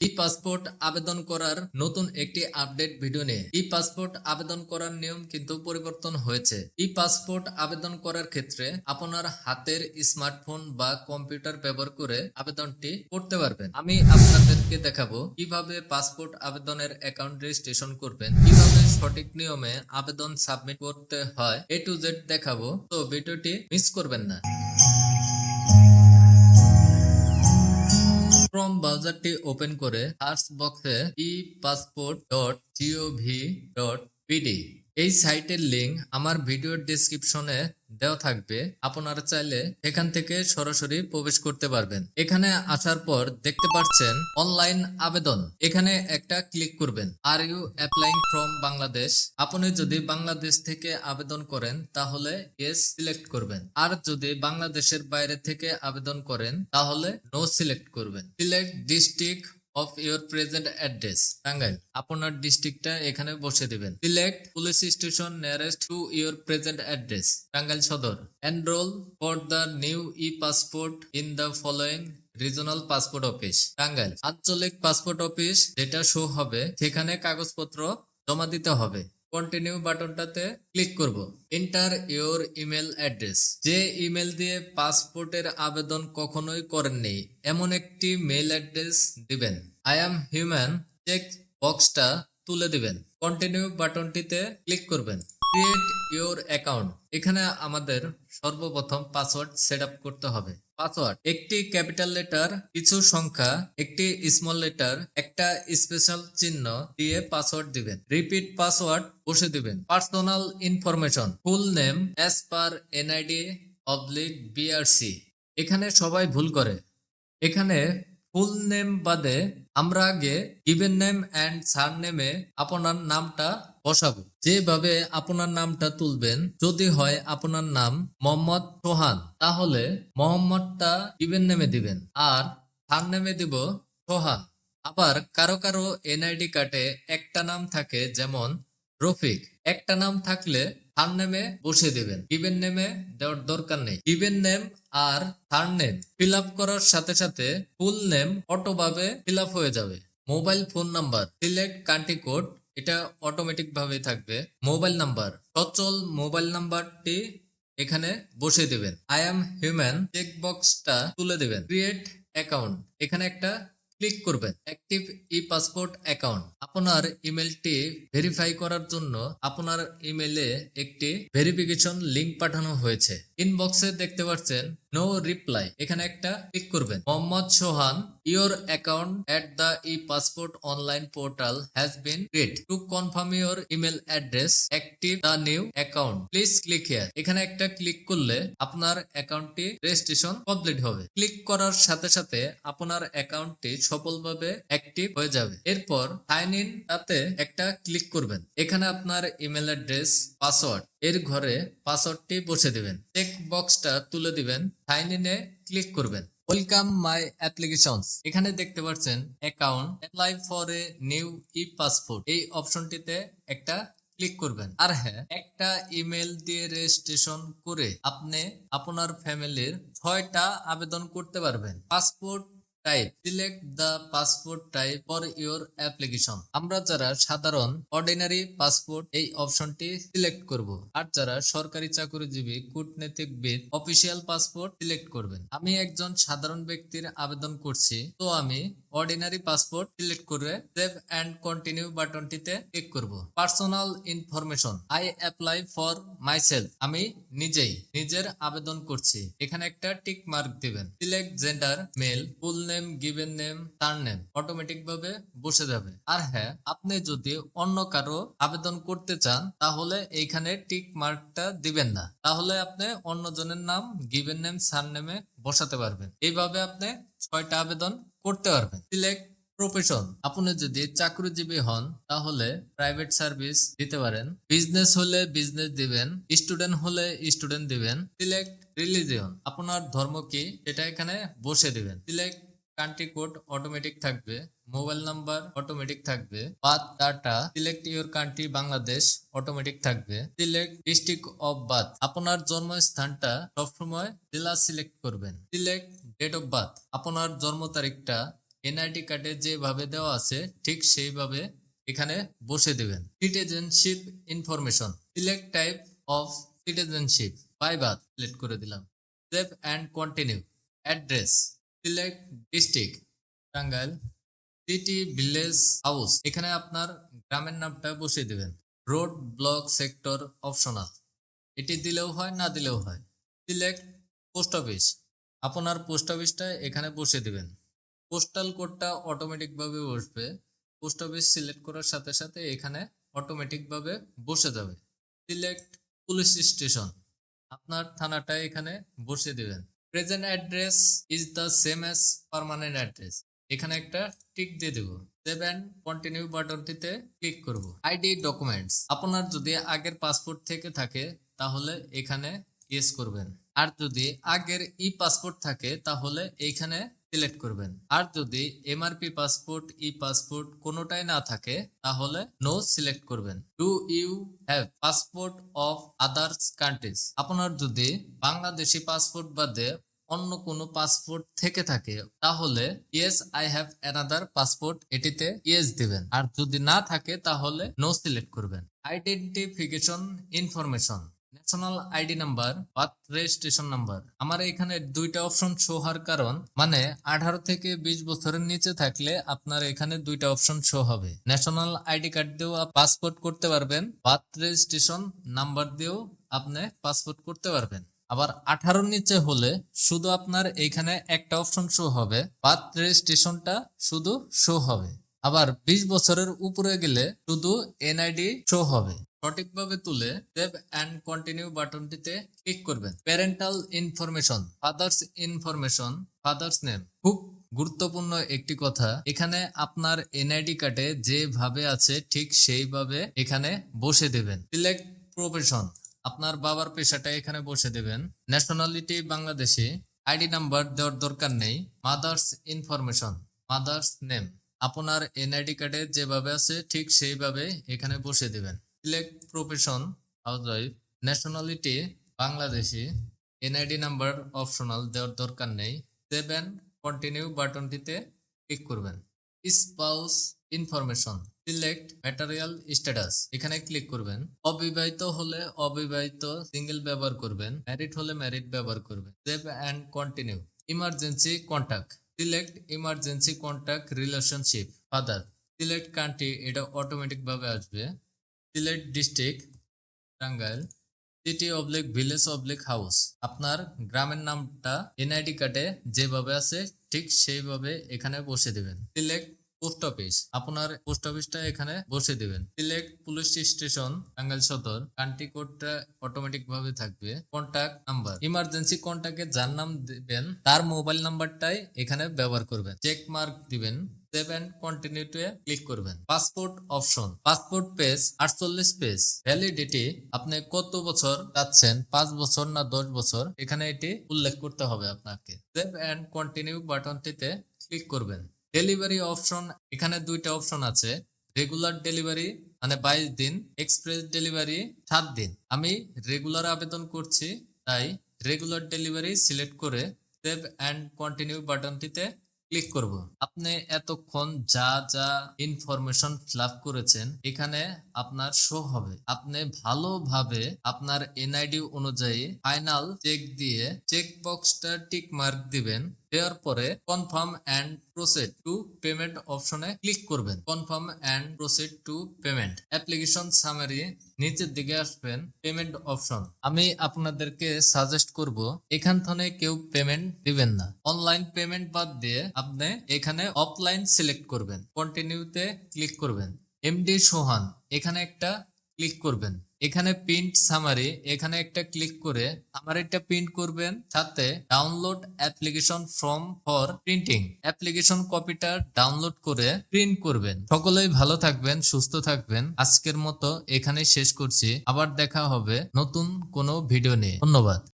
ই passport আবেদন করার নতুন একটি আপডেট ভিডিও নিয়ে। ই পাসপোর্ট আবেদন করার নিয়ম কিন্তু পরিবর্তন হয়েছে। ই পাসপোর্ট আবেদন করার ক্ষেত্রে আপনার হাতের স্মার্টফোন বা কম্পিউটার ব্যবহার করে আবেদনটি করতে পারবেন। আমি আপনাদেরকে দেখাবো কীভাবে পাসপোর্ট আবেদনের অ্যাকাউন্ট রেজিস্ট্রেশন করবেন, কীভাবে সঠিক নিয়মে আবেদন সাবমিট করতে হয়। এ টু জেড দেখাবো, তো ভিডিওটি মিস করবেন না। ক্রোম ব্রাউজারটি ওপেন করে সার্চ বক্সে e passport dot gov dot BD এই সাইটের লিঙ্ক আমার ভিডিওর ডেসক্রিপশনে দেওয়া থাকবে। আপনারা চাইলে এখান থেকে সরাসরি প্রবেশ করতে পারবেন। এখানে আসার পর দেখতে পাচ্ছেন অনলাইন আবেদন। এখানে একটা ক্লিক করবেন। Are you applying from Bangladesh আপনি যদি বাংলাদেশ থেকে আবেদন করেন, তাহলে এস সিলেক্ট করবেন। আর যদি বাংলাদেশের বাইরে থেকে আবেদন করেন, তাহলে নো সিলেক্ট করবেন। Select district of your present address Tangail. আপনার ডিস্ট্রিক্টটা এখানে বসে দেবেন। Select police station nearest to your present address Tangail Sadar. Enrol for the new e passport in the following regional passport office Tangail. আঞ্চলিক passport office যেটা show হবে, সেখানে কাগজপত্র জমা দিতে হবে। কন্টিনিউ বাটনটাতে ক্লিক করব। এন্টার ইওর ইমেল অ্যাড্রেস যে ইমেল দিয়ে পাসপোর্টের আবেদন কখনোই করেননি এমন একটি মেল অ্যাড্রেস দিবেন। আই অ্যাম হিউম্যান চেক বক্সটা তুলে দিবেন। কন্টিনিউ বাটনটিতে ক্লিক করবেন। ক্রিয়েট ইওর অ্যাকাউন্ট এখানে আমাদের সর্বপ্রথম পাসওয়ার্ড সেট করতে হবে। পাসওয়ার্ড। একটি ক্যাপিটাল লেটার, কিছু সংখ্যা, একটি স্মল লেটার, একটা স্পেশাল চিহ্ন দিয়ে পাসওয়ার্ড দিবেন। রিপিট পাসওয়ার্ড বসে দিবেন। Personal information. Full name as per NID oblique BRC এখানে সবাই ভুল করে। এখানে ফুল নেম বাদে আমরা আগে গিভেন নেম অ্যান্ড সার নেমে আপনার নামটা বসাবো। যেভাবে আপনার নামটা তুলবেন, যদি হয় আপনার নাম মোহাম্মদ সোহান, তাহলে মোহাম্মদটা গিভেন নেমে দিবেন আর সার নেমে দিব সোহান। আবার কারও কারও এনআইডি কার্ডে একটা নাম থাকে যেমন রফিক। একটা নাম থাকলে থার নেমে বসে দিবেন। গিভেন নেমে দেওয়ার দরকার নেই। গিভেন নেম আর থার নেম ফিল আপ করার সাথে সাথে ফুল নেম অটোভাবে ফিল আপ হয়ে যাবে। Mobile phone number, select country code এটা অটোমেটিক ভাবে থাকবে। মোবাইল নাম্বার সচল মোবাইল নাম্বারটি এখানে বসে দিবেন। আই এম হিউম্যান চেক বক্সটা তুলে দিবেন। ক্রিয়েট অ্যাকাউন্ট এখানে একটা ক্লিক করবেন। অ্যাক্টিভ ই পাসপোর্ট অ্যাকাউন্ট আপনার ইমেলটি ভেরিফাই করার জন্য আপনার ইমেলে একটি ভেরিফিকেশন লিংক পাঠানো হয়েছে। ইনবক্সে দেখতে পাচ্ছেন নো রিপ্লাই এখানে একটা ক্লিক করবেন। Mohammad Sohan your account at the e passport online portal has been create to confirm your email address active the new account please click here এখানে একটা ক্লিক করলে আপনার অ্যাকাউন্টটি রেজিস্ট্রেশন কমপ্লিট হবে। Click করার সাথে সাথে আপনার অ্যাকাউন্টটি সফলভাবে অ্যাক্টিভ হয়ে যাবে। এরপর সাইন ইন তাতে একটা ক্লিক করবেন। এখানে আপনার ইমেল অ্যাড্রেস পাসওয়ার্ড এর ঘরে পাসওয়ার্ডটি বসে দিবেন। চেক বক্সটা তুলে দিবেন সাইন ইনে ক্লিক করবেন। ওয়েলকাম মাই অ্যাপ্লিকেশনস এখানে দেখতে পাচ্ছেন account apply for a new e passport এই অপশনটিতে একটা ক্লিক করবেন। আর হ্যাঁ একটা ইমেল দিয়ে রেজিস্ট্রেশন করে আপনি আপনার ফ্যামিলির ছয়টা আবেদন করতে পারবেন। Passport type select the passport type for your application আমরা যারা সাধারণ অর্ডিনারি পাসপোর্ট এই অপশনটি সিলেক্ট করব। আর যারা সরকারি চাকরিজীবী কূটনীতিকবিদ অফিসিয়াল পাসপোর্ট সিলেক্ট করবেন। আমি একজন সাধারণ ব্যক্তির আবেদন করছি। তো আমি অর্ডিনারি পাসপোর্ট সিলেক্ট করে সেভ অ্যান্ড কন্টিনিউ বাটনটিতে ক্লিক করব। Personal information I apply for myself আমি নিজেই নিজের আবেদন করছি। এখানে একটা টিক মার্ক দিবেন। Select gender male full name given name তার নেম অটোমেটিক ভাবে বসে যাবে। আর হ্যাঁ আপনি যদি অন্য কারও আবেদন করতে চান, তাহলে এইখানে টিক মার্কটা দিবেন না। তাহলে আপনি অন্য জনের নাম গিভেন নেম সার নেমে বসাতে পারবেন। এইভাবে আপনি ছয়টা আবেদন করতে পারবেন। সিলেক্ট প্রফেশন আপনি যদি চাকরিজীবী হন, তাহলে প্রাইভেট সার্ভিস দিতে পারেন। বিজনেস হলে বিজনেস দিবেন স্টুডেন্ট হলে স্টুডেন্ট দিবেন। সিলেক্ট রিলিজিয়ন আপনার ধর্ম কি, সেটা এখানে বসে দিবেন। সিলেক্ট কান্ট্রি কোড অটোমেটিক থাকবে মোবাইল নাম্বার অটোমেটিক থাকবে birth data select your country Bangladesh automatic থাকবে। সিলেক্ট ডিস্ট্রিক্ট অফ বার্থ আপনার জন্মস্থানটা সবসময় জেলা সিলেক্ট করবেন। সিলেক্ট ডেট অফ বার্থ আপনার জন্ম তারিখটা এনআইডি কার্ডে যেভাবে দেওয়া আছে, ঠিক সেইভাবে এখানে বসে দেবেন। Citizenship information select type of citizenship by birth select করে দিলাম। Save and continue address select district Tangail city village house এখানে আপনার গ্রামের নামটা বসিয়ে দেবেন। রোড ব্লক সেক্টর অপশনাল এটি দিলেও হয়, না দিলেও হয়। সিলেক্ট পোস্ট অফিস আপনার পোস্ট অফিসটা এখানে বসে দেবেন। পোস্টাল কোডটা অটোমেটিকভাবে বসবে। পোস্ট অফিস সিলেক্ট করার সাথে সাথে এখানে অটোমেটিকভাবে বসে যাবে। সিলেক্ট পুলিশ স্টেশন আপনার থানাটা এখানে বসিয়ে দিবেন। Present address is the same as permanent address এখানে একটা টিক দিয়ে দেব। সেভ অ্যান্ড কন্টিনিউ বাটনটিতে ক্লিক করব। আইডি ডকুমেন্টস আপনার যদি আগের পাসপোর্ট থেকে থাকে, তাহলে এখানে ইয়েস করবেন। আর যদি আগের ই পাসপোর্ট থাকে, তাহলে এইখানে সিলেক্ট করবেন। আর যদি এমআরপি পাসপোর্ট, ই পাসপোর্ট কোনোটাই না থাকে, তাহলে নো সিলেক্ট করবেন। Do you have passport of others countries আপনার যদি বাংলাদেশি পাসপোর্ট বাদে অন্য কোনো পাসপোর্ট থেকে থাকে, তাহলে yes I have another passport এটিতে ইয়েস দিবেন। আর যদি না থাকে, তাহলে নো সিলেক্ট করবেন। Identification information national ID number birth registration number আমার এখানে দুইটা অপশন শো হওয়ার কারণ মানে আঠারো থেকে বিশ বছরের নিচে থাকলে আপনার এখানে দুইটা অপশন শো হবে। ন্যাশনাল আইডি কার্ড দিয়েও পাসপোর্ট করতে পারবেন বার্থ রেজিস্ট্রেশন নাম্বার দিয়েও আপনি পাসপোর্ট করতে পারবেন। আবার আঠারোর নিচে হলে শুধু আপনার এইখানে একটা অপশন শো হবে বার্থ রেজিস্ট্রেশনটা শুধু শো হবে। আবার বিশ বছরের উপরে গেলে শুধু এনআইডি শো হবে। সঠিকভাবে তুলে সেভ অ্যান্ড কন্টিনিউ বাটনটিতে ক্লিক করবেন। Parental information father's information father's name খুব গুরুত্বপূর্ণ একটি কথা, এখানে আপনার এনআইডি কার্ডে যেভাবে আছে ঠিক সেইভাবে এখানে বসে দেবেন। সিলেক্ট প্রফেশন আপনার বাবার পেশাটা এখানে বসে দেবেন। ন্যাশনালিটি বাংলাদেশি আইডি নাম্বার দেওয়ার দরকার নেই। মাদার্স ইনফরমেশন মাদার্স নেম আপনার এনআইডি কার্ডে যেভাবে আছে ঠিক সেইভাবে এখানে বসে দেবেন। Select profession housewife nationality Bangladeshi NID number optional দেওয়ার দরকার নেই। সেভ অ্যান্ড কন্টিনিউ বাটনটিতে ক্লিক করবেন। Spouse information select material status এখানে ক্লিক করবেন। অবিবাহিত হলে অবিবাহিত সিঙ্গেল ব্যবহার করবেন। ম্যারিড হলে ম্যারিড ব্যবহার করবেন। Save and continue emergency contact select emergency contact relationship father select country এটা অটোমেটিক ভাবে আসবে। Select district Tangail city oblique village oblique house আপনার গ্রামের নামটা এনআইডি কার্ডে যেভাবে আছে, ঠিক সেইভাবে এখানে বসে দিবেন। সিলেক্ট পোস্ট অফিস আপনার পোস্ট অফিসটা এখানে বসে দিবেন। সিলেক্ট পুলিশ স্টেশন টাঙ্গাইল সদর কান্ট্রি কোডটা অটোমেটিক ভাবে থাকবে। কন্টাক্ট নাম্বার ইমার্জেন্সি কন্টাক্টে যার নাম দিবেন, তার মোবাইল নাম্বারটাই এখানে ব্যবহার করবেন। চেক মার্ক দিবেন। Save and continue to click করবেন। পাসপোর্ট অপশন পাসপোর্ট পেজ আটচল্লিশ পেজ ভ্যালিডিটি আপনি কত বছর যাচ্ছেন, পাঁচ বছর না দশ বছর? এখানে এটি উল্লেখ করতে হবে আপনাকে। সেভ অ্যান্ড কন্টিনিউ বাটনটিতে ক্লিক করবেন। ডেলিভারি অপশন এখানে দুইটা অপশন আছে। রেগুলার ডেলিভারি মানে বাইশ দিন। এক্সপ্রেস ডেলিভারি সাত দিন। আমি রেগুলার আবেদন করছি, তাই রেগুলার ডেলিভারি সিলেক্ট করে সেভ অ্যান্ড কন্টিনিউ বাটনটিতে ক্লিক করব। আপনি এতক্ষণ যা যা ইনফরমেশন ফিল করেছেন, এখানে আপনার শো হবে। আপনি ভালোভাবে আপনার এনআইডি অনুযায়ী ফাইনাল চেক দিয়ে চেক বক্সটা টিক মার্ক দিবেন। দেওয়ার পরে confirm and proceed to payment অপশনে ক্লিক করবেন। Confirm and proceed to payment application summary নিচের দিকে আসবেন পেমেন্ট অপশন আমি আপনাদেরকে সাজেস্ট করব, এখান থেকে কেউ পেমেন্ট দিবেন না। অনলাইন পেমেন্ট বাদ দিয়ে আপনি এখানে অফলাইন সিলেক্ট করবেন। কন্টিনিউতে ক্লিক করবেন। এমডি সোহান এখানে একটা ক্লিক করবেন। এখানে প্রিন্ট সামারি এখানে একটা ক্লিক করে আমার এটা প্রিন্ট করবেন, সাথে download application form for printing application কপিটা ডাউনলোড করে প্রিন্ট করবেন। সকলেই ভালো থাকবেন, সুস্থ থাকবেন। আজকের মতো এখানে শেষ করছি। আবার দেখা হবে নতুন কোনো ভিডিও নিয়ে। ধন্যবাদ।